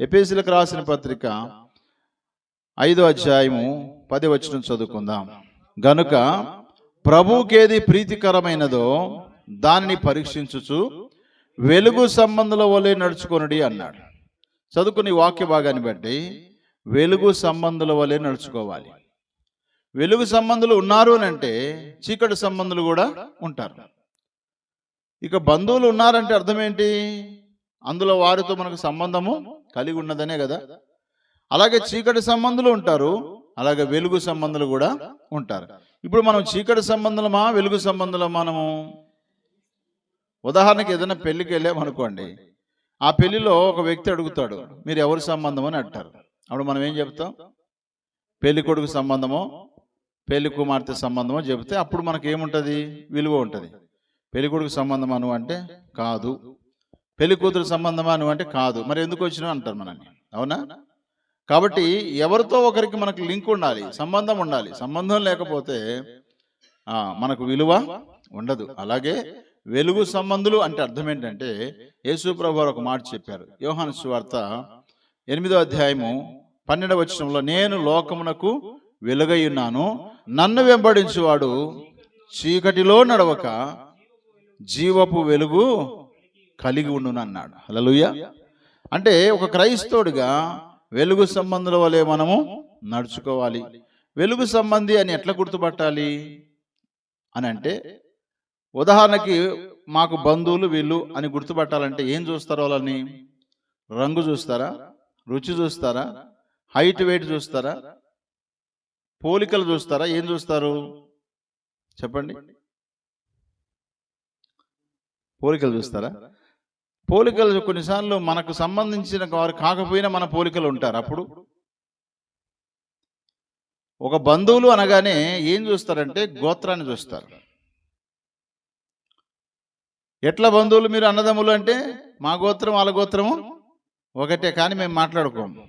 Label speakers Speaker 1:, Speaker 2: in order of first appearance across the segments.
Speaker 1: ఎపిసిలకు రాసిన పత్రిక ఐదో అధ్యాయము పది వచ్చిన చదువుకుందాం. గనుక ప్రభుకేది ప్రీతికరమైనదో దానిని పరీక్షించుచు వెలుగు సంబంధుల వలె నడుచుకొనుడి అన్నాడు. చదువుకుని వాక్య భాగాన్ని బట్టి వెలుగు సంబంధుల వలె నడుచుకోవాలి. వెలుగు సంబంధులు ఉన్నారు అని అంటే చీకటి సంబంధులు కూడా ఉంటారు. ఇక బంధువులు ఉన్నారంటే అర్థం ఏంటి? అందులో వారితో మనకు సంబంధము కలిగి ఉన్నదనే కదా? అలాగే చీకటి సంబంధులు ఉంటారు. అలాగే వెలుగు సంబంధులు కూడా ఉంటారు. ఇప్పుడు మనం చీకటి సంబంధులమా వెలుగు సంబంధులమా మనము? ఉదాహరణకి ఏదైనా పెళ్ళికి వెళ్ళామనుకోండి ఆ పెళ్ళిలో ఒక వ్యక్తి అడుగుతాడు మీరు ఎవరి సంబంధం అని అంటారు? అప్పుడు మనం ఏం చెప్తాం? పెళ్ళి కొడుకు సంబంధమో పెళ్ళి కుమార్తె సంబంధమో చెబితే అప్పుడు మనకి ఏముంటుంది విలువ ఉంటుంది. పెళ్ళి కొడుకు సంబంధం అను అంటే కాదు. పెళ్ళి కూతురు సంబంధమా నువ్వు అంటే కాదు. మరి ఎందుకు వచ్చినావు అంటారు మనల్ని? అవునా? కాబట్టి ఎవరితో ఒకరికి మనకు లింక్ ఉండాలి సంబంధం ఉండాలి. సంబంధం లేకపోతే మనకు విలువ ఉండదు. అలాగే వెలుగు సంబంధులు అంటే అర్థం ఏంటంటే యేసు ప్రభు ఒక మాట చెప్పారు. యోహాను సువార్త ఎనిమిదో అధ్యాయము పన్నెండవ వచనంలో నేను లోకమునకు వెలుగై ఉన్నాను. నన్ను వెంబడించువాడు చీకటిలో నడవక జీవపు వెలుగు కలిగి ఉండును అన్నాడు హలలుయ అంటే ఒక క్రైస్తవుడిగా వెలుగు సంబంధుల వలె మనము నడుచుకోవాలి. వెలుగు సంబంధి అని ఎట్లా గుర్తుపట్టాలి? అని అంటే ఉదాహరణకి మాకు బంధువులు వీళ్ళు అని గుర్తుపట్టాలంటే ఏం చూస్తారు వాళ్ళని? రంగు చూస్తారా? రుచి చూస్తారా? హైట్ వెయిట్ చూస్తారా? పోలికలు చూస్తారా? ఏం చూస్తారు? చెప్పండి. పోలికలు చూస్తారా? పోలికలు కొన్నిసార్లు మనకు సంబంధించిన వారు కాకపోయినా మన పోలికలు ఉంటారు. అప్పుడు ఒక బంధువులు అనగానే ఏం చూస్తారంటే గోత్రాన్ని చూస్తారు. ఎట్లా బంధువులు మీరు అన్నదమ్ములు అంటే మా గోత్రం వాళ్ళ గోత్రము ఒకటే కానీ మేము మాట్లాడుకోము.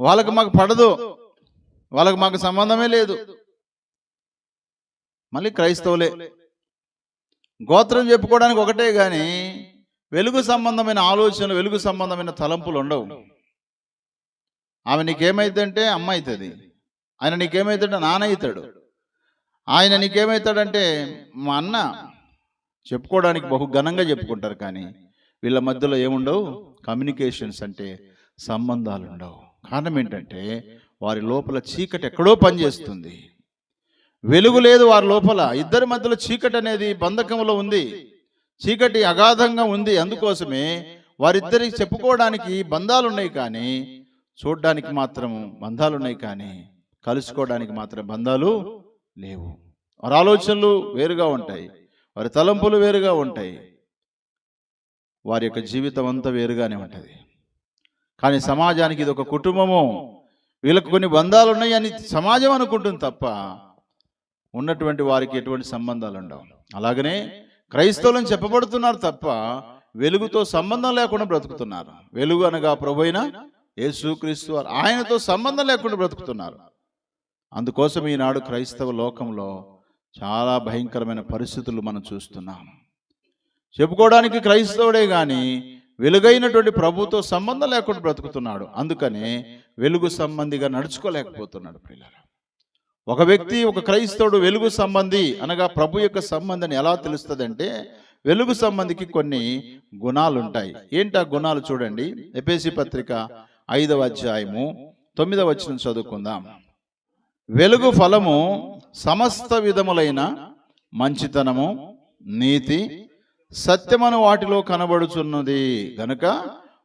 Speaker 1: వాళ్ళకు మాకు పడదు. వాళ్ళకు మాకు సంబంధమే లేదు. మళ్ళీ క్రైస్తవులే. గోత్రం చెప్పుకోవడానికి ఒకటే కానీ వెలుగు సంబంధమైన ఆలోచనలు వెలుగు సంబంధమైన తలంపులు ఉండవు. ఆమె నీకేమైందంటే అమ్మ అవుతుంది ఆయన నీకేమవుతాడంటే నాన్న అవుతాడు ఆయన నీకేమవుతాడంటే మా అన్న. చెప్పుకోవడానికి బహు ఘనంగా చెప్పుకుంటారు కానీ వీళ్ళ మధ్యలో ఏముండవు? కమ్యూనికేషన్స్ అంటే సంబంధాలు ఉండవు కారణం ఏంటంటే వారి లోపల చీకటి ఎక్కడో పనిచేస్తుంది. వెలుగు లేదు వారి లోపల. ఇద్దరి మధ్యలో చీకటి అనేది బంధకంలో ఉంది. చీకటి అగాధంగా ఉంది. అందుకోసమే వారిద్దరికి చెప్పుకోవడానికి బంధాలు ఉన్నాయి కానీ చూడడానికి మాత్రం బంధాలు ఉన్నాయి కానీ కలుసుకోవడానికి మాత్రం బంధాలు లేవు. వారి ఆలోచనలు వేరుగా ఉంటాయి. వారి తలంపులు వేరుగా ఉంటాయి. వారి యొక్క జీవితం అంతా వేరుగానే ఉంటుంది. కానీ సమాజానికి ఇది ఒక కుటుంబము. వీళ్ళకు కొన్ని బంధాలు ఉన్నాయి అని సమాజం అనుకుంటుంది తప్ప ఉన్నటువంటి వారికి ఎటువంటి సంబంధాలు ఉండవు అలాగనే క్రైస్తవులను చెప్పబడుతున్నారు తప్ప వెలుగుతో సంబంధం లేకుండా బ్రతుకుతున్నారు. వెలుగు అనగా ప్రభు అయిన యేసుక్రీస్తు ఆయనతో సంబంధం లేకుండా బ్రతుకుతున్నారు. అందుకోసం ఈనాడు క్రైస్తవ లోకంలో చాలా భయంకరమైన పరిస్థితులు మనం చూస్తున్నాం. చెప్పుకోవడానికి క్రైస్తవుడే కానీ వెలుగైనటువంటి ప్రభుతో సంబంధం లేకుండా బ్రతుకుతున్నాడు. అందుకనే వెలుగు సంబంధిగా నడుచుకోలేకపోతున్నాడు పిల్లలు ఒక వ్యక్తి ఒక క్రైస్తవుడు వెలుగు సంబంధి అనగా ప్రభు యొక్క సంబంధిని ఎలా తెలుస్తుందంటే వెలుగు సంబంధికి కొన్ని గుణాలు ఉంటాయి ఏంటి ఆ గుణాలు చూడండి. ఎపిసి పత్రిక ఐదవ అధ్యాయము తొమ్మిదవ వచ్చిన చదువుకుందాం. వెలుగు ఫలము సమస్త విధములైన మంచితనము నీతి సత్యమను వాటిలో కనబడుచున్నది. గనుక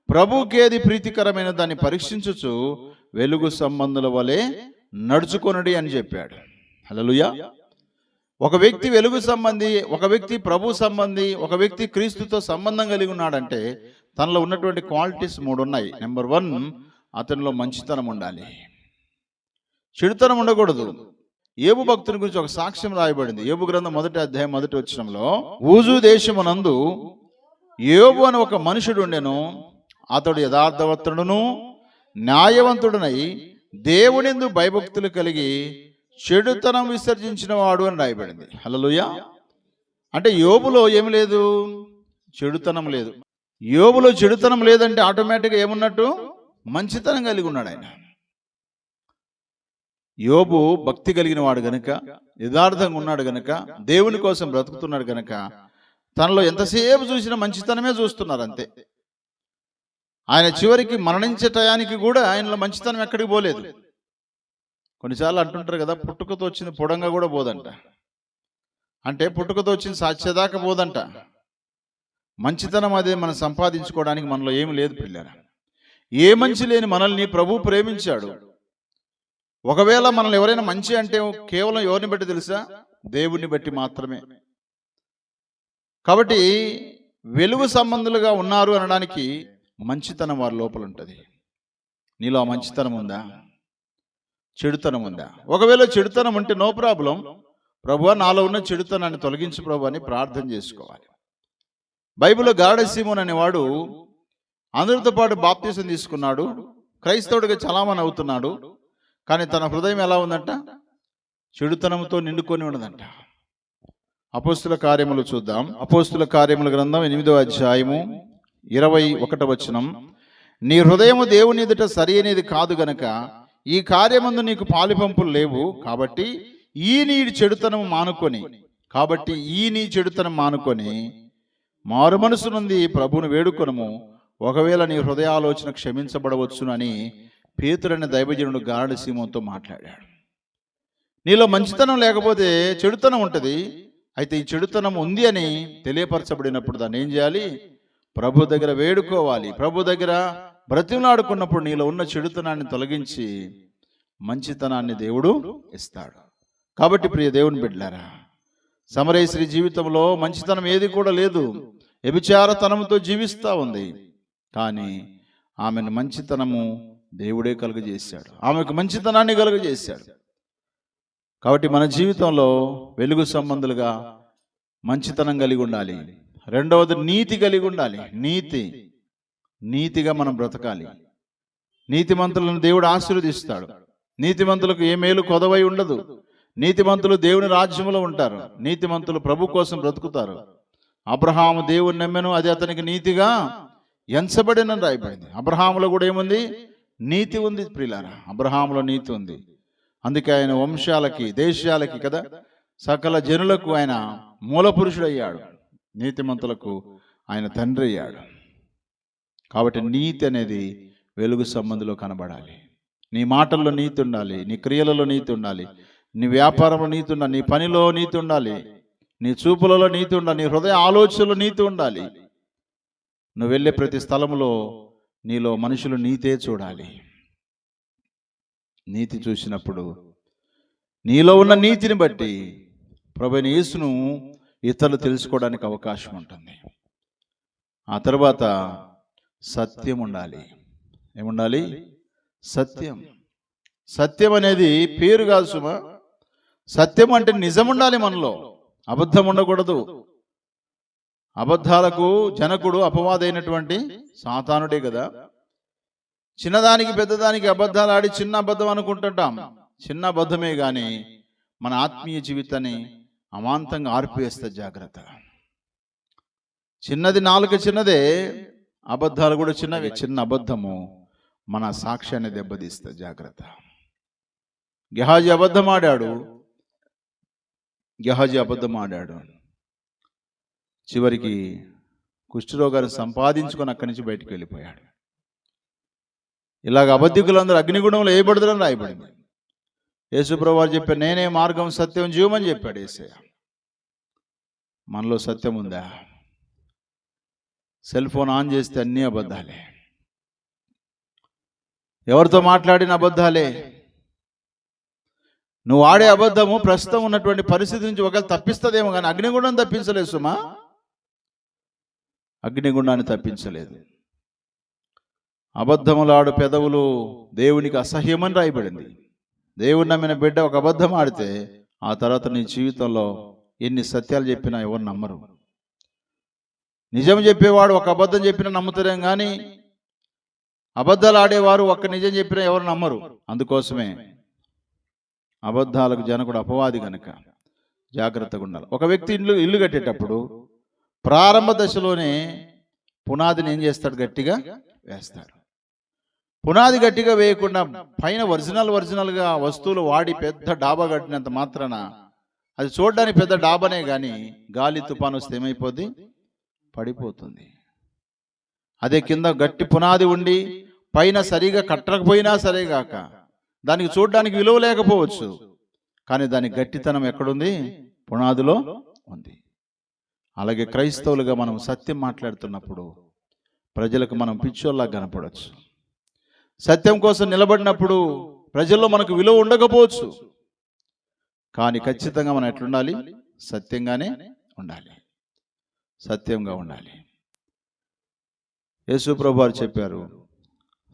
Speaker 1: ప్రభుకేది ప్రీతికరమైన దాన్ని పరీక్షించుచు వెలుగు సంబంధుల వలె నడుచుకొనడి అని చెప్పాడు. హల్లెలూయా. ఒక వ్యక్తి వెలుగు సంబంధి ఒక వ్యక్తి ప్రభు సంబంధి ఒక వ్యక్తి క్రీస్తుతో సంబంధం కలిగి ఉన్నాడంటే తనలో ఉన్నటువంటి క్వాలిటీస్ మూడు ఉన్నాయి. నెంబర్ వన్ అతనిలో మంచితనం ఉండాలి. చెడుతనం ఉండకూడదు. ఏబు భక్తుని గురించి ఒక సాక్ష్యం రాయబడింది. ఏబు గ్రంథం మొదటి అధ్యాయం మొదటి వచ్చినంలో ఊజు దేశమునందు ఏబు అని ఒక మనుషుడు ఉండెను. అతడు యథార్థవంతుడును న్యాయవంతుడునై దేవునిందు భయభక్తులు కలిగి చెడుతనం విసర్జించిన వాడు అని రాయబడింది. హల్లెలూయా. అంటే యోబులో ఏమి లేదు? చెడుతనం లేదు. యోబులో చెడుతనం లేదంటే ఆటోమేటిక్గా ఏమున్నట్టు? మంచితనం కలిగి ఉన్నాడు ఆయన. యోబు భక్తి కలిగిన వాడు గనుక యథార్థంగా ఉన్నాడు గనుక దేవుని కోసం బ్రతుకుతున్నాడు గనుక తనలో ఎంతసేపు చూసినా మంచితనమే చూస్తున్నారు అంతే. ఆయన చివరికి మరణించే టయానికి కూడా ఆయనలో మంచితనం ఎక్కడికి పోలేదు. కొన్నిసార్లు అంటుంటారు కదా పుట్టుకతో వచ్చింది పొడంగా కూడా పోదంట. అంటే పుట్టుకతో వచ్చింది సాధ్యదాకా పోదంట. మంచితనం అదే మనం సంపాదించుకోవడానికి మనలో ఏమి లేదు పిల్లరా. ఏ మంచి లేని మనల్ని ప్రభు ప్రేమించాడు. ఒకవేళ మనల్ని ఎవరైనా మంచి అంటే కేవలం ఎవరిని బట్టి తెలుసా? దేవుణ్ణి బట్టి మాత్రమే. కాబట్టి వెలుగు సంబంధులుగా ఉన్నారు అనడానికి మంచితనం వారి లోపల ఉంటుంది. నీలో ఆ మంచితనం ఉందా? చెడుతనం ఉందా? ఒకవేళ చెడుతనం ఉంటే నో ప్రాబ్లం. ప్రభు నాలో ఉన్న చెడుతనాన్ని తొలగించు ప్రభు అని ప్రార్థన చేసుకోవాలి. బైబిల్లో గాడసీమోన్ అనేవాడు అందరితో పాటు బాప్తీసం తీసుకున్నాడు. క్రైస్తవుడిగా చలామణి అవుతున్నాడు. కానీ తన హృదయం ఎలా ఉందంట? చెడుతనంతో నిండుకొని ఉన్నదంట. అపోస్తుల కార్యములు చూద్దాం. అపోస్తుల కార్యముల గ్రంథం ఎనిమిదో అధ్యాయము. ఇరవై ఒకట వచనం. నీ హృదయము దేవుని ఎదుట సరి అనేది కాదు గనక ఈ కార్యమందు నీకు పాలిపంపులు లేవు కాబట్టి ఈ నీ చెడుతనం మానుకొని కాబట్టి ఈ నీ చెడుతనం మానుకొని మారు మనసు నుండి ప్రభువును వేడుకొనము. ఒకవేళ నీ హృదయాలోచన క్షమించబడవచ్చునని పేతురని దైవజనుడు గారడి సీమంతో మాట్లాడాడు. నీలో మంచితనం లేకపోతే చెడుతనం ఉంటుంది. అయితే ఈ చెడుతనం ఉంది అని తెలియపరచబడినప్పుడు దాన్ని ఏం చేయాలి? ప్రభు దగ్గర వేడుకోవాలి. ప్రభు దగ్గర బ్రతిమలాడుకున్నప్పుడు నీలో ఉన్న చెడుతనాన్ని తొలగించి మంచితనాన్ని దేవుడు ఇస్తాడు. కాబట్టి ప్రియ దేవుని బిడ్డారా సమరేశ్వరి జీవితంలో మంచితనం ఏది కూడా లేదు. వ్యభిచారతనంతో జీవిస్తూ ఉంది. కానీ ఆమెను మంచితనము దేవుడే కలుగజేశాడు. ఆమెకు మంచితనాన్ని కలుగజేశాడు. కాబట్టి మన జీవితంలో వెలుగు సంబంధులుగా మంచితనం కలిగి ఉండాలి. రెండవది నీతి కలిగి ఉండాలి. నీతి. నీతిగా మనం బ్రతకాలి. నీతిమంతులను దేవుడు ఆశీర్వదిస్తాడు. నీతిమంతులకు ఏ మేలు కొదవై ఉండదు. నీతిమంతులు దేవుని రాజ్యంలో ఉంటారు. నీతిమంతులు ప్రభు కోసం బ్రతుకుతారు. అబ్రహాము దేవుని నమ్మెను అది అతనికి నీతిగా ఎంచబడిన రాయబడింది. అబ్రహాములో కూడా ఏముంది? నీతి ఉంది ప్రియులారా. అబ్రహాములో నీతి ఉంది. అందుకే ఆయన వంశాలకి దేశాలకి కదా సకల జనులకు ఆయన మూల పురుషుడయ్యాడు నీతిమంతులకు ఆయన తండ్రి అయ్యాడు. కాబట్టి నీతి అనేది వెలుగు సంబంధిలో కనబడాలి. నీ మాటల్లో నీతి ఉండాలి. నీ క్రియలలో నీతి ఉండాలి. నీ వ్యాపారంలో నీతి ఉండాలి. నీ పనిలో నీతి ఉండాలి. నీ చూపులలో నీతి ఉండాలి. నీ హృదయ ఆలోచనలో నీతి ఉండాలి. నువ్వు వెళ్ళే ప్రతి స్థలంలో నీలో మనుషులు నీతే చూడాలి. నీతి చూసినప్పుడు నీలో ఉన్న నీతిని బట్టి ప్రభుని యేసును ఇతరులు తెలుసుకోవడానికి అవకాశం ఉంటుంది. ఆ తర్వాత సత్యం ఉండాలి. ఏముండాలి? సత్యం. సత్యం. అనేది పేరు కాదు సుమ. సత్యం అంటే నిజం ఉండాలి మనలో. అబద్ధం ఉండకూడదు. అబద్ధాలకు జనకుడు అపవాదైనటువంటి సాతానుడే కదా. చిన్నదానికి పెద్దదానికి అబద్ధాలు ఆడి చిన్న అబద్ధం అనుకుంటుంటాం. చిన్న అబద్ధమే గాని మన ఆత్మీయ జీవితాన్ని అమాంతంగా ఆర్పివేస్తే జాగ్రత్త. చిన్నది నాలుక చిన్నదే అబద్ధాలు కూడా చిన్నవి చిన్న అబద్ధము మన సాక్ష్యాన్ని దెబ్బతీస్తే జాగ్రత్త. గెహాజీ అబద్ధం ఆడాడు. గెహాజీ అబద్ధం ఆడాడు. చివరికి కుష్ఠరోగాన్ని సంపాదించుకొని అక్కడి నుంచి బయటికి వెళ్ళిపోయాడు. ఇలాగ అబద్ధికులందరూ అగ్నిగుణంలో ఏ పడుదలని రాయబడింది. యేసుప్రభు వారు చెప్పారు నేనే మార్గం సత్యం జీవమని చెప్పాడు ఏసయ్య. మనలో సత్యం ఉందా? సెల్ ఫోన్ ఆన్ చేస్తే అన్నీ అబద్ధాలే. ఎవరితో మాట్లాడిన అబద్ధాలే. నువ్వు ఆడే అబద్ధము ప్రస్తుతం ఉన్నటువంటి పరిస్థితి నుంచి ఒకవేళ తప్పిస్తుందేమో కానీ అగ్నిగుండం తప్పించలేదు సుమా. అగ్నిగుండాన్ని తప్పించలేదు. అబద్ధములాడు పెదవులు దేవునికి అసహ్యమని రాయబడింది. దేవుని నమ్మిన బిడ్డ ఒక అబద్ధం ఆడితే ఆ తర్వాత నీ జీవితంలో ఎన్ని సత్యాలు చెప్పినా ఎవరు నమ్మరు. నిజం చెప్పేవాడు ఒక అబద్ధం చెప్పినా నమ్ముతారేం కానీ అబద్ధాలు ఆడేవారు ఒక్క నిజం చెప్పినా ఎవరు నమ్మరు. అందుకోసమే అబద్ధాలకు జనకుడు అపవాది గనుక జాగ్రత్తగా ఉండాలి. ఒక వ్యక్తి ఇల్లు ఇల్లు కట్టేటప్పుడు ప్రారంభ దశలోనే పునాదిని ఏం చేస్తాడు గట్టిగా వేస్తాడు. పునాది గట్టిగా వేయకుండా పైన ఒరిజినల్ ఒరిజినల్గా వస్తువులు వాడి పెద్ద డాబా కట్టినంత మాత్రాన అది చూడడానికి పెద్ద డాబానే కానీ గాలి తుఫాను వస్తే ఏమైపోద్ది? పడిపోతుంది. అదే కింద గట్టి పునాది ఉండి పైన సరిగా కట్టకపోయినా సరే కాక దానికి చూడడానికి విలువ లేకపోవచ్చు. కానీ దాని గట్టితనం ఎక్కడుంది? పునాదిలో ఉంది. అలాగే క్రైస్తవులుగా మనం సత్యం మాట్లాడుతున్నప్పుడు ప్రజలకు మనం పిచ్చోల్లా కనపడవచ్చు సత్యం కోసం నిలబడినప్పుడు ప్రజల్లో మనకు విలువ ఉండకపోవచ్చు. కానీ ఖచ్చితంగా మనం ఎట్లుండాలి? సత్యంగానే ఉండాలి. సత్యంగా ఉండాలి. యేసుప్రభు వారు చెప్పారు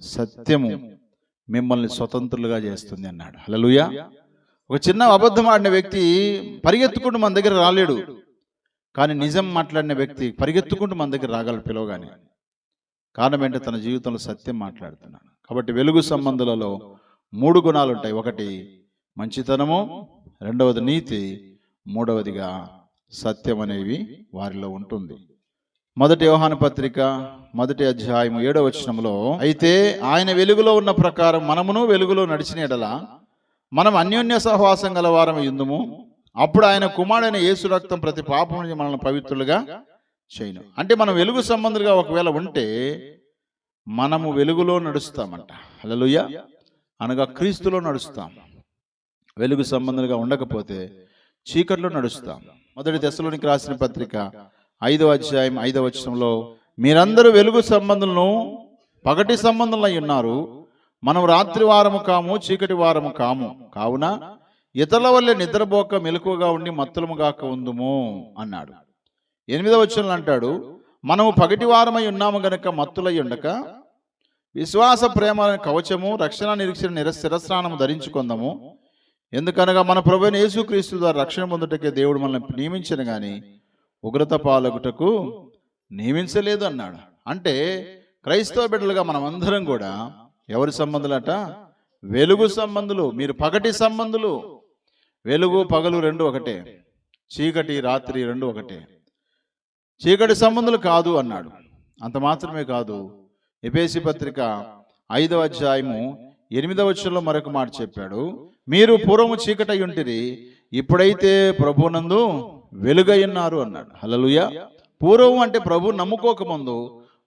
Speaker 1: సత్యము మిమ్మల్ని స్వతంత్రులుగా చేస్తుంది అన్నాడు. హల్లెలూయా. ఒక చిన్న అబద్ధం ఆడిన వ్యక్తి పరిగెత్తుకుంటూ మన దగ్గర రాలేడు. కానీ నిజం మాట్లాడిన వ్యక్తి పరిగెత్తుకుంటూ మన దగ్గర రాగల పిలవగానే. కారణం ఏంటంటే తన జీవితంలో సత్యం మాట్లాడుతున్నాడు కాబట్టి వెలుగు సంబంధాలలో మూడు గుణాలు ఉంటాయి. ఒకటి మంచితనము. రెండవది నీతి. మూడవదిగా సత్యం అనేవి వారిలో ఉంటుంది. మొదటి వ్యవహాన పత్రిక మొదటి అధ్యాయం ఏడవ వచనంలో అయితే ఆయన వెలుగులో ఉన్న ప్రకారం మనమును వెలుగులో నడిచిన ఎడల మనం అన్యోన్య సహవాసం గల వారం ఇందుము అప్పుడు ఆయన కుమారుడైన యేసు రక్తం ప్రతి పాపం నుంచి మనల్ని పవిత్రులుగా చేయను. అంటే మనం వెలుగు సంబంధులుగా ఒకవేళ ఉంటే మనము వెలుగులో నడుస్తామంట. హల్లెలూయా. అనగా క్రీస్తులో నడుస్తాం. వెలుగు సంబంధులుగా ఉండకపోతే చీకట్లో నడుస్తాం. మొదటి దశలోనికి రాసిన పత్రిక ఐదవ అధ్యాయం ఐదవ వచనంలో మీరందరూ వెలుగు సంబంధులను పగటి సంబంధులై ఉన్నారు. మనం రాత్రి వారము కాము చీకటి వారము కాము. కావున ఇతరుల వల్లే నిద్రపోక మెలకువగా ఉండి మత్తులము గాక ఉందుము అన్నాడు. ఎనిమిదవ వచనంలో అంటాడు మనము పగటి వారమై ఉన్నాము గనుక మత్తులై ఉండక విశ్వాస ప్రేమ కవచము రక్షణ నిరీక్షణ నిర శిరస్నానము ధరించుకుందాము. ఎందుకనగా మన ప్రభుని యేసుక్రీస్తు ద్వారా రక్షణ పొందుటకే దేవుడు మనల్ని నియమించను కానీ ఉగ్రత పాలకుటకు నియమించలేదు అన్నాడు. అంటే క్రైస్తవ బిడ్డలుగా మనం అందరం కూడా ఎవరి సంబంధులట? వెలుగు సంబంధులు మీరు పగటి సంబంధులు. వెలుగు పగలు రెండు ఒకటే. చీకటి రాత్రి రెండు ఒకటే. చీకటి సంబంధులు కాదు అన్నాడు. అంత మాత్రమే కాదు ఎపేసి పత్రిక ఐదవ అధ్యాయము ఎనిమిదవ వచ్చంలో మరొక మాట చెప్పాడు. మీరు పూర్వము చీకటై ఉంటిరి ఇప్పుడైతే ప్రభునందు వెలుగై ఉన్నారు అన్నాడు. హలలుయ పూర్వం అంటే ప్రభు నమ్ముకోకముందు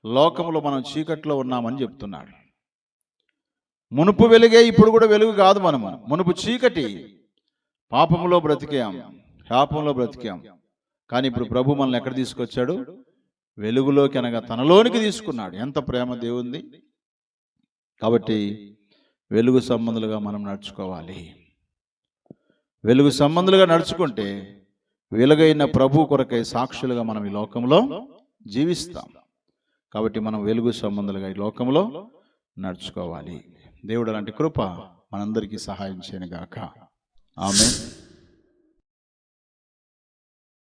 Speaker 1: లోకంలో మనం చీకట్లో ఉన్నామని చెప్తున్నాడు. మునుపు వెలుగే ఇప్పుడు కూడా వెలుగు కాదు మనము. మునుపు చీకటి పాపంలో బ్రతికాం శాపంలో బ్రతికాం. కానీ ఇప్పుడు ప్రభు మనల్ని ఎక్కడ తీసుకొచ్చాడు? వెలుగులోకి అనగా తనలోనికి తీసుకున్నాడు. ఎంత ప్రేమ దేవుంది. కాబట్టి వెలుగు సంబంధులుగా మనం నడుచుకోవాలి. వెలుగు సంబంధులుగా నడుచుకుంటే వెలుగైన ప్రభు కొరకై సాక్షులుగా మనం ఈ లోకంలో జీవిస్తాం. కాబట్టి మనం వెలుగు సంబంధులుగా ఈ లోకంలో నడుచుకోవాలి. దేవుడు అలాంటి కృప మనందరికీ సహాయం చేయను గాక ఆమె